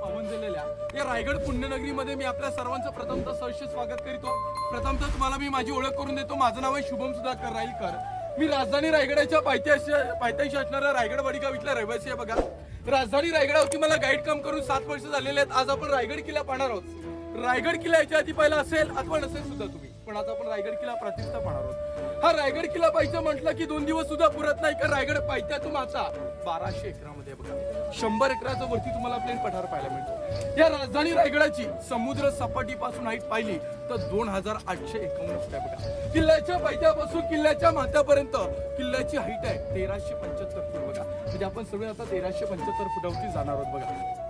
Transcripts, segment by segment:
पावन झालेल्या या रायगड पुण्यनगरीमध्ये मी आपल्या सर्वांचं प्रथमतः सहर्ष स्वागत करीतो. प्रथमतः तुम्हाला मी माझी ओळख करून देतो. माझं नाव आहे शुभम सुधाकर राईलकर. मी राजधानी रायगडाच्या पायथ्याशी पायथ्याशी असणाऱ्या रायगड वडीगाव इथला रहिवासी आहे बघा. राजधानी रायगडावरती मला गाईड काम करून सात वर्ष झालेले आहेत. आज आपण रायगड किल्ला पाहणार आहोत. रायगड किल्ला याच्या आधी पहिला असेल अथवा नसेल सुद्धा तुम्ही. पण आता आपण रायगड किल्ला प्रतिष्ठा पाहणार आहोत. हा रायगड किल्ला पाहिजे म्हटलं की दोन दिवस सुद्धा पुरत नाही का रायगड पायथ्यातून आता. बाराशे एकरामध्ये बघा. शंभर एकराच्या वरती तुम्हाला प्लेन पठार पाहायला मिळतो. या राजधानी रायगडाची समुद्र सपाटीपासून हाईट पाहिली तर दोन हजार आठशे एकावन्न फुट आहे बघा. किल्ल्याच्या पायथ्यापासून किल्ल्याच्या माथ्यापर्यंत किल्ल्याची हाईट आहे तेराशे पंच्याहत्तर फूट बघा. म्हणजे आपण सगळे आता तेराशे पंच्याहत्तर फुटावरती जाणार आहोत बघा.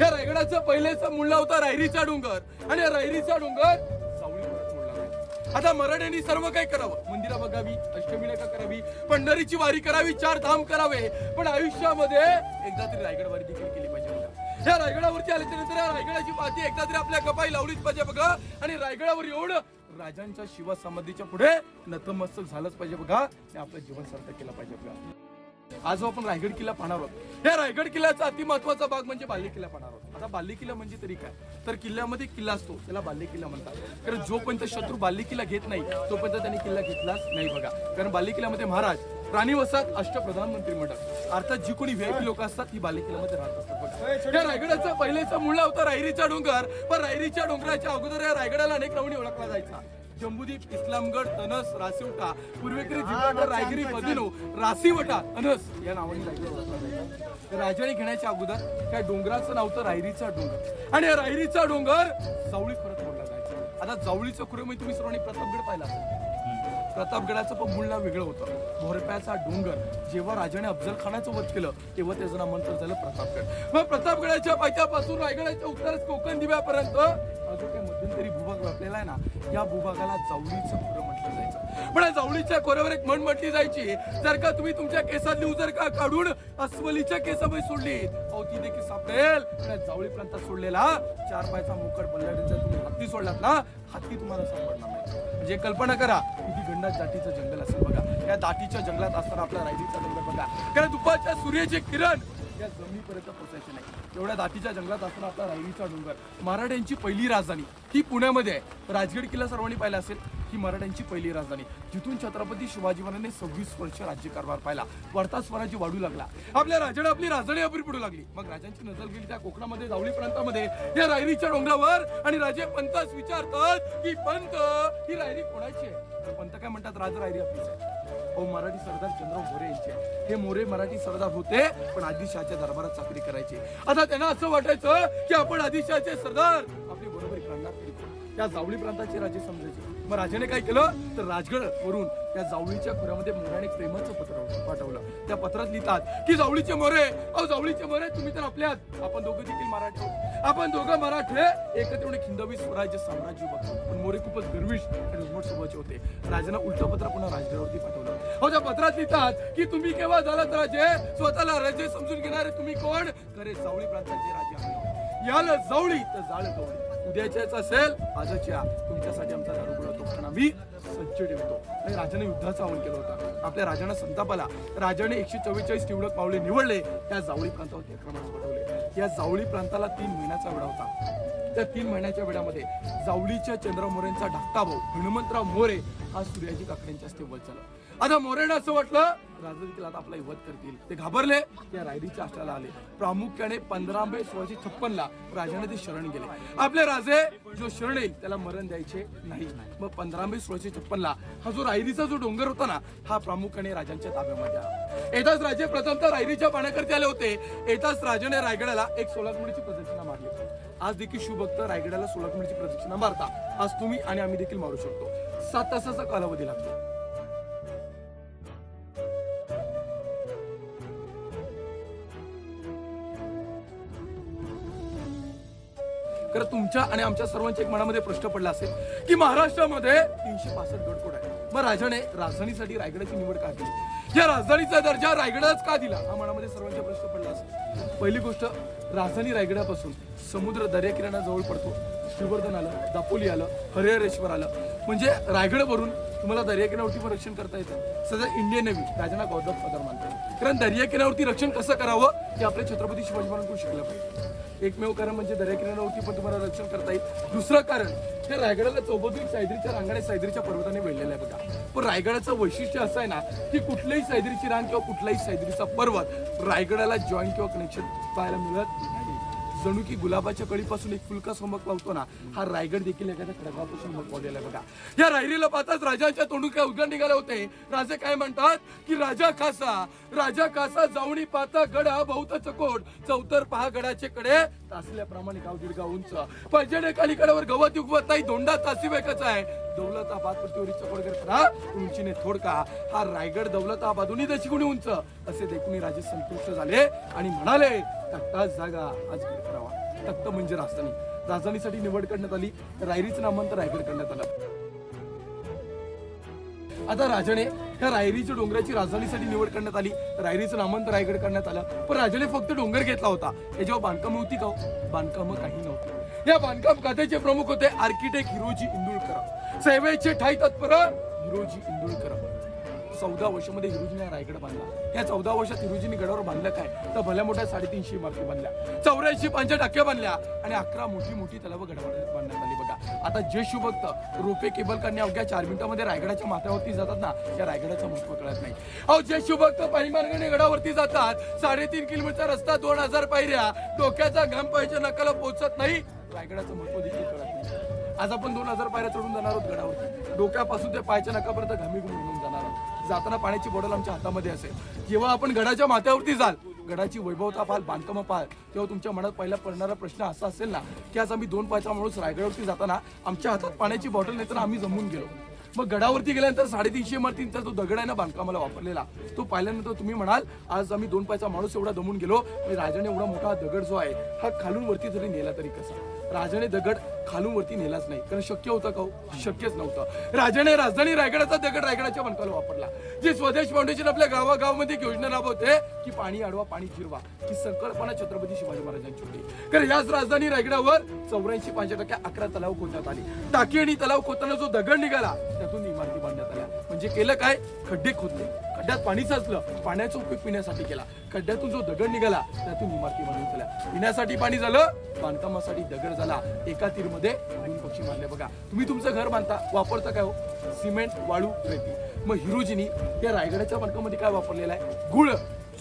या रायगडाचं पहिलेचा मुळला होता रायरीचा डोंगर. आणि रायरीचा डोंगर आता मराठ्यांनी सर्व काही करावं? मंदिरा बघावी अष्टमी नका करावी पंढरीची वारी करावी चार धाम करावे. पण आयुष्यामध्ये एकदा तरी रायगड वारी देखील केली पाहिजे बघा. या रायगडावरती आल्याच्यानंतर या रायगडाची माती एकदा तरी आपल्या कपाई लावलीच पाहिजे बघा. आणि रायगडावर येऊन राजांच्या शिवा समाधीच्या पुढे नतमस्तक झालंच पाहिजे बघा. आणि आपलं जीवन सार्थक केलं पाहिजे बघा. आज आपण रायगड किल्ला पाहणार आहोत. या रायगड किल्ल्याचा अति महत्त्वाचा भाग म्हणजे बाल्य किल्ला पाहणार आहोत. आता बाल्य किल्ला म्हणजे तरी काय? तर किल्ल्यामध्ये किल्ला असतो त्याला बाल्य किल्ला म्हणतात. कारण जोपर्यंत शत्रू बाल्य किल्ला घेत नाही तोपर्यंत त्यांनी किल्ला घेतलाच नाही बघा. कारण बाल्य किल्ल्यामध्ये महाराज प्राणीवसात वसात अष्टप्रधानमंत्री मंडळ अर्थात जी कोणी व्हीआयपी लोक असतात ती बाल्य किल्ल्यामध्ये राहत असतात बघा. या रायगडाचा पहिल्याचा मुळा होता रायरीचा डोंगर पण रायरीच्या डोंगराच्या अगोदर या रायगडाला अनेक रवणी ओळखला जायचा. जम्बूदीप इस्लामगड तनस रासिवटा पूर्वेकडे जिल्हागड रायगिरी बदिनो रासीवटा अनस या नावाने रायगड जायचा राजाने घेण्याच्या अगोदर त्या डोंगराचं नाव होतं रायरीचा डोंगर. आणि रायरीचा डोंगर जावळी खरंच बोलला जायचा. आता जावळीचं खुरे म्हणजे तुम्ही सर्वांनी प्रतापगड पाहिला असेल. प्रतापगडाचं पण मूळ नाव वेगळं होतं. भोरप्याचा डोंगर जेव्हा राजाने अफजल खानाचं वध केलं तेव्हा त्याचं नामांतर झालं प्रतापगड. मग प्रतापगडाच्या पायथ्यापासून रायगडाच्या उत्तरेस कोकण दिव्यापर्यंत मध्यंतरी भूभाग व्यापलेला आहे ना या भूभागाला जावळीचं खोरं म्हटलं जायचं. पण जावळीच्या खोऱ्यावर एक म्हण म्हटली जायची. जर का तुम्ही तुमच्या केसातली उजर का काढून अस्वलीच्या केसामध्ये सोडली अहो ती देखील सापडेल. पण या जावळी प्रांतात सोडलेला चार पायचा मोकड बल्लाडीचा तुम्ही हत्ती सोडलात ना हत्ती तुम्हाला सापडणार नाही. म्हणजे कल्पना करा किती गंडात दाटीचं जंगल असेल बघा. या दाटीच्या जंगलात असताना आपला रायडीचा डोंगर बघा. कारण दुपारच्या सूर्याचे किरण या जमिनीपर्यंत पोचायचे नाही. एवढ्या दातीच्या जंगलात असताना आपला रायडीचा डोंगर मराठ्यांची पहिली राजधानी ही पुण्यामध्ये आहे. राजगड किल्ला सर्वांनी पाहिला असेल ही मराठ्यांची पहिली राजधानी. जिथून छत्रपती शिवाजी महाराजांनी सव्वीस वर्ष राज्यकारभार पाहिला. वाढता स्वराज्य वाढू लागला. आपल्या राजाने आपली राजधानी अपुरी पडू लागली. मग राजांची नजर गेली त्या कोकणामध्ये जावळी प्रांतामध्ये. या रायरीच्या डोंगरावर आणि राजे पंतास विचारतात की पंत ही रायरी कोणाची आहे? तर पंत काय म्हणतात? राज रायरी आपलीच आहे. अहो मराठी सरदार चंद्रराव मोरे यांचे. हे मोरे मराठी सरदार होते पण आदिलशहाच्या दरबारात चाकरी करायचे. आता त्यांना असं वाटायचं की आपण आदिलशहाचे सरदार. आपली बरोबरी करणार त्या जावळी प्रांताचे राजे समजायचे. मग राजाने काय केलं? तर राजगड वरून त्या जावळीच्या खोऱ्यामध्ये मोऱ्याने प्रेमाचं पत्र पाठवलं. त्या पत्रात लिहितात की जावळीचे मोरे अहो जावळीचे मोरे तुम्ही तर आपल्यात. आपण दोघं देखील मराठी आपण दोघं मराठे. एकत्र येऊन खिंदवी स्वराज्य साम्राज्य बघतो पण मोरे खूपच गर्विश आणि उमट स्वभावाचे होते. राजानं उलट पत्र पुन्हा राजगडावरती पाठवलं. अहो त्या पत्रात लिहितात की तुम्ही केव्हा झालात राजे? स्वतःला राजे समजून घेणारे तुम्ही कोण? खरे जावळी प्रांताचे राजे आम्ही याला जावळी तर जाळ गवळी. उद्याच्याच असेल आजच्या तुमच्यासाठी आमचा दारू तो कारण आम्ही सज्ज ठेवतो. आणि राजाने युद्धाचं आवाहन केलं होतं. आपल्या राजानं संताप आला. राजाने एकशे चव्वेचाळीस निवडक पावले निवडले. त्या जावळी प्रांतावरती आक्रमण पाठवले या जावळी प्रांताला तीन महिन्याचा वेळा होता. त्या तीन महिन्याच्या वेळामध्ये जावळीच्या चंद्र मोरेंचा धाकटा भाऊ हनुमंतराव मोरे हा सूर्याजी काकड्यांच्या हस्ते वध झाला. आता मोरेनं असं वाटलं राजा आता आपला वध करतील. ते घाबरले त्या रायरीच्या आष्ट्राला आले. प्रामुख्याने पंधरा मे सोळाशे छप्पन ला राजाने ते शरण गेले. आपले राजे जो शरण येईल त्याला मरण द्यायचे नाही. मग पंधरा मे सोळाशे छप्पन ला हा जो रायरीचा जो डोंगर होता ना हा प्रामुख्याने राजांच्या ताब्यामध्ये आला. येताच राजे प्रथमतः रायरीच्या पाण्याकरती आले होते. येताच राजाने रायगडाला एक सोलापूरची प्रदक्षिणा मारली. आज देखील शिवभक्त रायगडाला सोलापूरची प्रदक्षिणा मारता. आज तुम्ही आणि आम्ही देखील मारू शकतो. सात तासाचा कालावधी लागतो. तर तुमच्या आणि आमच्या सर्वांच्या एक मनामध्ये प्रश्न पडला असेल की महाराष्ट्रामध्ये तीनशे पासष्ट गडकोड आहे मग राजाने राजधानीसाठी रायगडाची निवड का केली? या राजधानीचा दर्जा रायगडाच का दिला? हा मनामध्ये सर्वांचा प्रश्न पडला असेल. पहिली गोष्ट राजधानी रायगडापासून समुद्र दर्याकिन्या जवळ पडतो. श्रीवर्धन आलं दापोली आलं हरिहरेश्वर आलं. म्हणजे रायगडवरून तुम्हाला दर्याकिनावरती पण रक्षण करता येतं. सध्या इंडियन नेव्ही राजांना गौरव फादर मानतात कारण दर्याकिनावरती रक्षण कसं करावं हे आपले छत्रपती शिवाजी महाराजांकडून शिकलं पाहिजे. एकमेव कारण म्हणजे दर्याकिनावरती पण तुम्हाला रक्षण करता येईल. दुसरं कारण ते रायगडाला चौबतीक सायद्रीच्या रांगाने सायद्रीच्या पर्वताने वेढलेला आहे बघा. पण रायगडाचं वैशिष्ट्य असं आहे ना की कुठल्याही सायद्रीची रांग किंवा कुठलाही सायद्रीचा पर्वत रायगडाला जॉईंट किंवा कनेक्शन पाहायला मिळत नाही. जणू की गुलाबाच्या कळीपासून एक फुलका समक लावतो ना हा रायगड देखील एखाद्या खडकापासून मकवलेला बघा. या रायरीला पाहताच राजाच्या तोंडून काय उद्गार निघाले होते. राजे काय म्हणतात? की राजा खासा राजा खासा जाऊनी पाहता गडा बहुत चकोट. चौतर पहा गडाचे कडे तासल्याप्रमाणे गाव दीड गाव उंच. पैजणे कालीकडावर गवत उगवत नाही धोंडा तासी वेकच आहे. दौलताबाद प्रतिवरी चकोडकर उंचीने थोडका. हा रायगड दौलताबादून दशी कुणी उंच? असे देखून राजे संतुष्ट झाले आणि म्हणाले तक्ताच जागा आज करावा. तख्त म्हणजे राजधानी. राजधानीसाठी निवड करण्यात आली रायरीचं नामांतर रायगड करण्यात आलं. आता राजाने त्या रायरीच्या डोंगराची राजधानीसाठी निवड करण्यात आली. रायरीचं नामांतर रायगड करण्यात आलं. पण राजाने फक्त डोंगर घेतला होता. याच्यावर बांधकाम होती का हो? बांधकाम काही नव्हती. या बांधकाम खात्याचे प्रमुख होते आर्किटेक्ट हिरोजी इंदुळकर. सेवेचे ठाई तत्पर हिरोजी इंदुळकर चौदा वर्षामध्ये हिरोजीने रायगड बांधला. या चौदा वर्षात हिरोजीने गडावर बांधलं काय? तर भल्या मोठ्या साडेतीनशे इमारती बांधल्या चौऱ्याऐंशी पंच्या टाक्या बांधल्या आणि अकरा मोठी मोठी तलाव गडावर बांधण्यात आली बघा. आता जे शुभक्त रोपे केबल करणे अवघ्या चार मिनिटांमध्ये रायगडाच्या माथ्यावरती जातात ना त्या रायगडाचं महत्त्व कळत नाही. अहो जे शुभक्त पाणी मार्गाने गडावरती जातात साडेतीन किलोमीटर रस्ता दोन हजार पायऱ्या डोक्याचा घाम पाहिजे नकाला पोहोचत नाही. रायगडाचं महत्त्व देखील कळत नाही. आज आपण दोन हजार पायऱ्या चढून जाणार आहोत गडावरती डोक्यापासून ते पायच्या नकापर्यंत घामी घुमून जाणार आहोत. जाताना पाण्याची बॉटल आमच्या हातामध्ये असेल. जेव्हा आपण गडाच्या माथ्यावरती जाल गडाची वैभवता पाहाल बांधकामं पाहाल तेव्हा तुमच्या मनात पहिला पडणारा प्रश्न असा असेल ना की आज आम्ही दोन पायचा माणूस रायगडावरती जाताना आमच्या हातात पाण्याची बॉटल नाही तर आम्ही जमून गेलो. मग गडावरती गेल्यानंतर साडेतीनशे इमारतींचा जो दगड आहे ना बांधकामाला वापरलेला. तो पाहिल्यानंतर तुम्ही म्हणाल आज आम्ही दोन पायचा माणूस एवढा दमून गेलो आणि राजाने एवढा मोठा दगड जो आहे हा खालून वरती जरी नेला तरी कसा? राजाने दगड खालून वरती नेलाच नाही. कारण शक्य होतं का हो? शक्यच नव्हतं. राजाने राजधानी रायगडाचा दगड रायगडाच्या मनकाला वापरला. जे स्वदेश फाउंडेशन आपल्या गावागावामध्ये एक योजना राबवते की पाणी अडवा पाणी फिरवा ही संकल्पना छत्रपती शिवाजी महाराजांची होती. कारण याच राजधानी रायगडावर चौऱ्याऐंशी पाचशे टक्के अकरा तलाव खोदण्यात आली. टाकी आणि तलाव खोदताना जो दगड निघाला त्यातून इमारती बांधण्यात आल्या. म्हणजे केलं काय? खड्डे खोदले. खड्ड्यात पाणी साचलं पाण्याचा उपयोग पिण्यासाठी केला. खड्ड्यातून जो दगड निघाला त्यातून इमारती बांधून झाल्या. पिण्यासाठी पाणी झालं बांधकामासाठी दगड झाला. एका तीरमध्ये दोन पक्षी मारले बघा. तुम्ही तुमचं घर बांधता वापरता काय हो? सिमेंट वाळू रेती. मग हिरोजीनी या रायगडाच्या बांधकामामध्ये काय वापरलेलं आहे? गुळ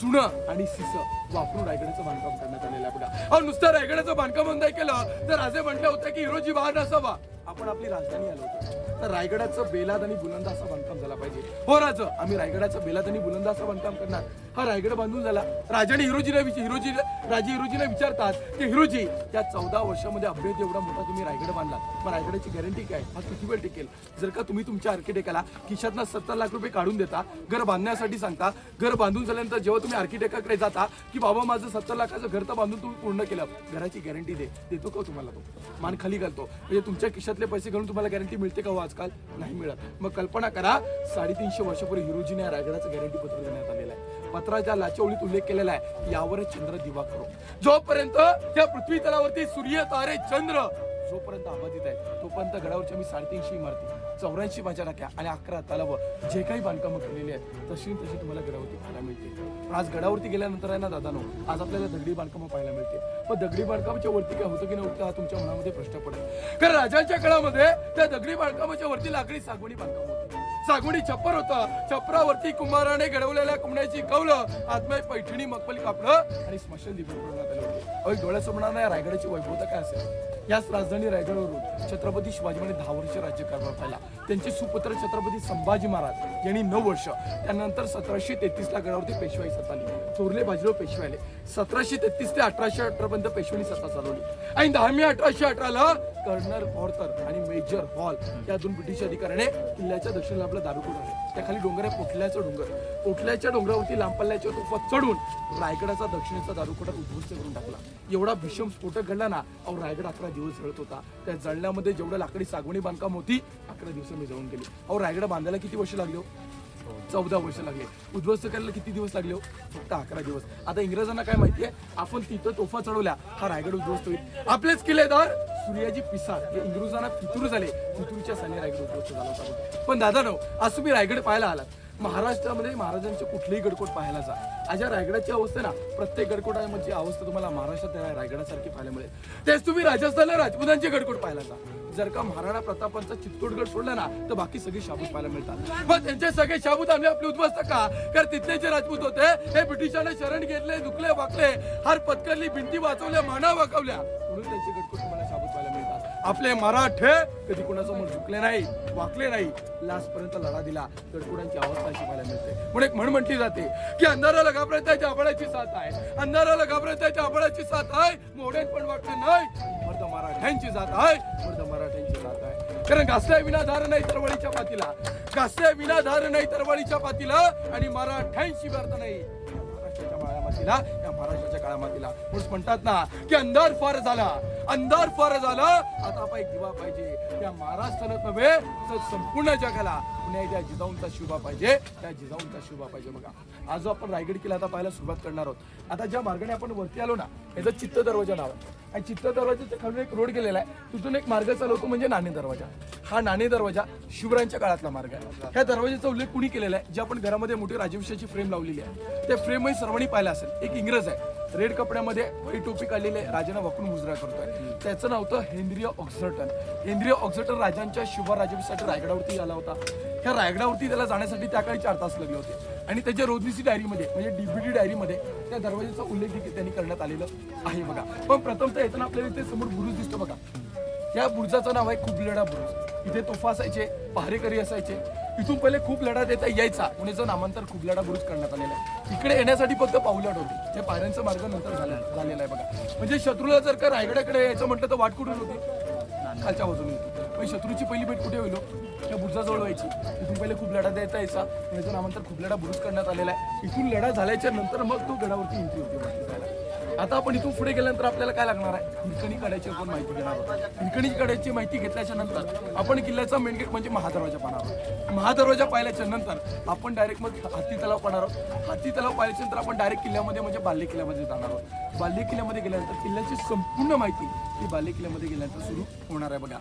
चुनं आणि सिस वापरून रायगडाचं बांधकाम करण्यात आलेलं आहे बघा. अहो नुसतं रायगडाचं बांधकाम बंद केलं तर राजे म्हटलं होतं की हिरोजी वाहन असावा. आपण आपली राजधानी आलो होतो. तर रायगडाचं बेलाद आणि बुलंद बांधकाम झालं पाहिजे. हो राज आम्ही रायगडाचं बेलाद आणि बुलंद बांधकाम करणार. हा रायगड बांधून झाला. राजाने हिरोजीला विच- हिरोजी राजे हिरोजीला विचारतात की हिरोजी त्या चौदा वर्षामध्ये अभ्यास एवढा मोठा तुम्ही रायगड बांधला मग रायगडाची गॅरंटी काय हा किती वेळ टिकेल? जर का तुम्ही तुमच्या आर्किटेक्टला खिशातनं सत्तर लाख रुपये काढून देता घर बांधण्यासाठी सांगता घर बांधून झाल्यानंतर जेव्हा तुम्ही आर्किटेक्टाकडे जाता की बाबा माझं सत्तर लाखाचं घर तर बांधून तुम्ही पूर्ण केलं घराची गॅरंटी दे. देतो का हो तुम्हाला तो? मान खाली घालतो. म्हणजे तुमच्या खिशातले पैसे घालून तुम्हाला गॅरंटी मिळते का हो आजकाल? नाही मिळत. मग कल्पना करा साडेतीनशे वर्षापूर्वी हिरोजीने या रायगडाचं गॅरंटी पत्र देण्यात आलेलं आहे. पत्राच्या लाचवळीत उल्लेख केलेला आहे यावरच चंद्र दिवा करो. जोपर्यंत त्या पृथ्वी तलावरती सूर्य तारे चंद्र जोपर्यंत आबाधित आहे तोपर्यंत गडावरच्या मी साडेतीनशे इमारती चौऱ्याऐंशी माझ्या टाक्या आणि अकरा तलाव जे काही बांधकामं केलेली आहेत तशी तशी तुम्हाला गडावरती पाहायला मिळते आज गडावरती गेल्यानंतर आहे ना दादानो आज आपल्याला दगडी बांधकामं पाहायला मिळते पण दगडी बांधकामाच्या वरती काय होतं की नव्हतं हा तुमच्या मनामध्ये प्रश्न पडेल कारण राजांच्या काळामध्ये त्या दगडी बांधकामाच्या वरती लाकडी सागवणी बांधकाम होती. सागवणी छप्पर होता. छपरावरती कुंभाराने घडवलेल्या कुंबड्याची कवलं आत्मय पैठणी मखमली कापलं आणि स्मशान दिवस बनवण्यात आले डोळ्यासमोर नाही रायगडाची वैभवता काय असेल? याच राजधानी रायगडवरून छत्रपती शिवाजी महाराज दहा वर्ष राज्यकारभार पाहिला. त्यांचे सुपुत्र छत्रपती संभाजी महाराज यांनी नऊ वर्ष त्यानंतर सतराशे तेहतीस ला गडावरती पेशवाई सत्ता आली थोरले बाजीराव पेशवे आले सतराशे तेहतीस ते अठराशे अठरा पर्यंत पेशवानी सत्ता चालवली. आणि दहा मे अठराशे अठराला कर्नल हॉर्तर आणि मेजर हॉल या दोन ब्रिटिश अधिकाऱ्याने किल्ल्याच्या दक्षिणेला आपलं दारुकुड आहे त्याखाली डोंगर आहे पोटल्याचा डोंगर. पोटल्याच्या डोंगरावरती लांब पल्ल्याच्या तोफा चढून रायगडाचा दक्षिणेचा दारुकुडा उद्ध्वस्त करून टाकला. एवढा भीषण स्फोटक घडला ना अहो रायगड अकरा दिवस जळत होता. त्या जळण्यामध्ये जेवढं लाकडी सागवणी बांधकाम होती अकरा दिवस मी जळून गेली. अहो रायगड बांधायला किती वर्ष लागले हो? चौदा वर्ष लागले. उद्ध्वस्त करायला किती दिवस लागले हो? फक्त अकरा दिवस. आता इंग्रजांना काय माहितीये आपण तिथं तोफा चढवल्या हा रायगड उद्ध्वस्त होईल. आपलेच किल्लेदार सूर्याजी पिसाळ हे इंग्रजांना फितूर झाले. फितूरच्या साली रायगड उद्ध्वस्त झाला होता पण दादा नो आज तुम्ही रायगड पाहायला आलात. महाराष्ट्रामध्ये महाराजांचे कुठलेही गडकोट पाहायला जा. आज या रायगडाची अवस्था ना प्रत्येक गडकोटाची अवस्था तुम्हाला महाराष्ट्रात या रायगडासारखी पाहायला मिळेल. तेच तुम्ही राजस्थानला राजपुतांचे गडकोट पाहायला जा. जर का महाराणा प्रतापांचा चित्तोडगड सोडला ना तर बाकी सगळे शाबूत पाहायला मिळतात. मग त्यांचे सगळे शाबूत आम्ही आपले उद्ध्वस्त का? कारण तिथले जे राजपूत होते हे ब्रिटिशांना शरण घेतले दुखले वाकले हार पत्करली भिंती वाचवल्या माना वाकवल्या. म्हणून त्यांचे गडकोट आपले मराठे कधी कोणासमोर झुकले नाही वाकले नाही लास्ट पर्यंत लढा दिला. गडकोटांची अवस्था शिकायला मिळते? म्हणून एक म्हण म्हटली जाते की अंधाराला घाबरत त्याच्या आबळाची साथ आहे. अंधाराला घाबरत त्याच्या आबळाची साथ आहे. मोडेन पण वाटते नाही. मर्द मराठ्यांची जात आहे. मर्द मराठ्यांची जात आहे. कारण घासल्या विना धार नाही तरवळीच्या पातीला. घासल्या विना धार नाही तरवळीच्या पातीला. आणि मराठ्यांशी व्यर्थ नाही. महाराष्ट्राच्या माळ्या मातीला काळा मातीला म्हणून म्हणतात ना की अंधार फार झाला. अंधार फार झाला आता आपण एक दिवा पाहिजे. त्या महाराष्ट्रानं नव्हे तर संपूर्ण जगाला पुन्हा एकदा जिजाऊंचा शुभा पाहिजे. त्या जिजाऊंचा शुभा पाहिजे बघा. आज जो आपण रायगड किल्ला आता पाहायला सुरुवात करणार आहोत. आता ज्या मार्गाने आपण वरती आलो ना याचं चित्त दरवाजा नाव आहे. आणि चित्त दरवाजाच्या खालून एक रोड गेलेला आहे. तिथून एक मार्ग चालवतो म्हणजे नाणे दरवाजा. हा नाणे दरवाजा शिवरायांच्या काळातला मार्ग आहे. ह्या दरवाजाचा उल्लेख कुणी केलेला आहे? जे आपण घरामध्ये मोठी राजवंशाची फ्रेम लावलेली आहे. त्या फ्रेमही सर्वांनी पाहिला असेल. एक इंग्रज आहे. रेड कपड्यामध्ये वही टोपी काढलेले राजांना वाकून मुजरा करतोय. त्याचं नाव होतं हेंद्रिय ऑक्झर्टन. हेंद्रिय ऑक्झर्टन राजांच्या शुभ रायगडावरती आला होता. ह्या रायगडावरती त्याला जाण्यासाठी त्या काळी चार तास लागले होते. आणि त्याच्या रोजनीची डायरीमध्ये म्हणजे डीबीडी डायरीमध्ये त्या दरवाजाचा उल्लेख देखील त्यांनी करण्यात आलेलं आहे बघा. पण प्रथमतः येताना आपल्याला इथे समोर बुरुज दिसतो बघा. या बुरुजाचं नाव आहे खुबलडा बुरुज. इथे तोफा असायचे पहारेकरी असायचे इथून पहिले खूप लढा देता यायचा. पुण्याचं नामांतर खूप लढा बुरुज करण्यात आलेला आहे. इकडे येण्यासाठी फक्त पावलाट होती जे पायऱ्यांचा मार्ग नंतर झाला झालेला आहे बघा. म्हणजे शत्रूला जर का रायगडाकडे यायचं म्हटलं तर वाट कुठून होती? खालच्या बाजूने होती. पण शत्रूची पहिली भेट कुठे होईल हो? त्या बुरुजाजवळ व्हायची. इथून पहिले खूप लढा देता यायचा. पुण्याचं नामांतर खूप लढा बुरुज करण्यात आलेला आहे. इथून लढा झाल्याच्यानंतर मग तो गडावरती एंट्री होती आता आपण इथून पुढे गेल्यानंतर आपल्याला काय लागणार आहे? हिरकणी काढायची आपण माहिती घेणार आहोत. हिरकणी काढायची माहिती घेतल्याच्या नंतर आपण किल्ल्याचा मेन गेट म्हणजे महादरवाजा पाहणार आहोत. महादरवाजा पाहिल्याच्या नंतर आपण डायरेक्ट मग हत्ती तलाव पाहणार आहोत. हत्ती तलाव पाहिल्याच्या नंतर आपण डायरेक्ट किल्ल्यामध्ये म्हणजे बाल्य किल्ल्यामध्ये जाणार आहोत. बाल्य किल्ल्यामध्ये गेल्यानंतर किल्ल्याची संपूर्ण माहिती ही बाल्य किल्ल्यामध्ये गेल्यानंतर सुरू होणार आहे बघा.